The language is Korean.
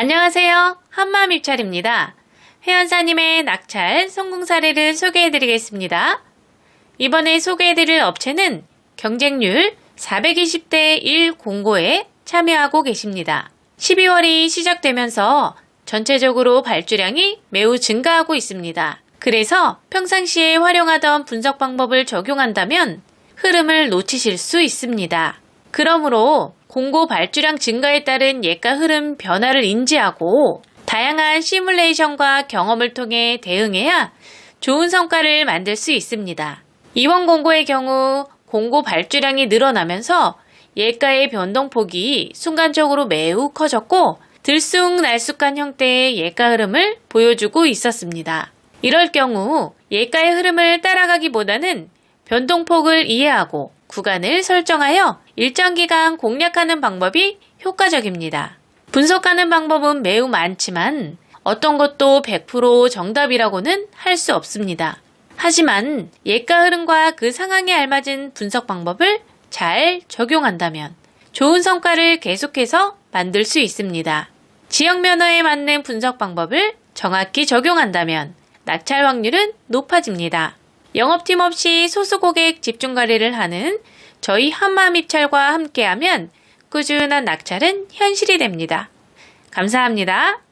안녕하세요. 한마음 입찰입니다. 회원사님의 낙찰 성공 사례를 소개해드리겠습니다. 이번에 소개해드릴 업체는 경쟁률 420대 1 공고에 참여하고 계십니다. 12월이 시작되면서 전체적으로 발주량이 매우 증가하고 있습니다. 그래서 평상시에 활용하던 분석 방법을 적용한다면 흐름을 놓치실 수 있습니다. 그러므로 공고 발주량 증가에 따른 예가 흐름 변화를 인지하고 다양한 시뮬레이션과 경험을 통해 대응해야 좋은 성과를 만들 수 있습니다. 이번 공고의 경우 공고 발주량이 늘어나면서 예가의 변동폭이 순간적으로 매우 커졌고 들쑥날쑥한 형태의 예가 흐름을 보여주고 있었습니다. 이럴 경우 예가의 흐름을 따라가기보다는 변동폭을 이해하고 구간을 설정하여 일정 기간 공략하는 방법이 효과적입니다. 분석하는 방법은 매우 많지만 어떤 것도 100% 정답이라고는 할 수 없습니다. 하지만 예가 흐름과 그 상황에 알맞은 분석 방법을 잘 적용한다면 좋은 성과를 계속해서 만들 수 있습니다. 지역 면허에 맞는 분석 방법을 정확히 적용한다면 낙찰 확률은 높아집니다. 영업팀 없이 소수 고객 집중 관리를 하는 저희 한마음 입찰과 함께하면 꾸준한 낙찰은 현실이 됩니다. 감사합니다.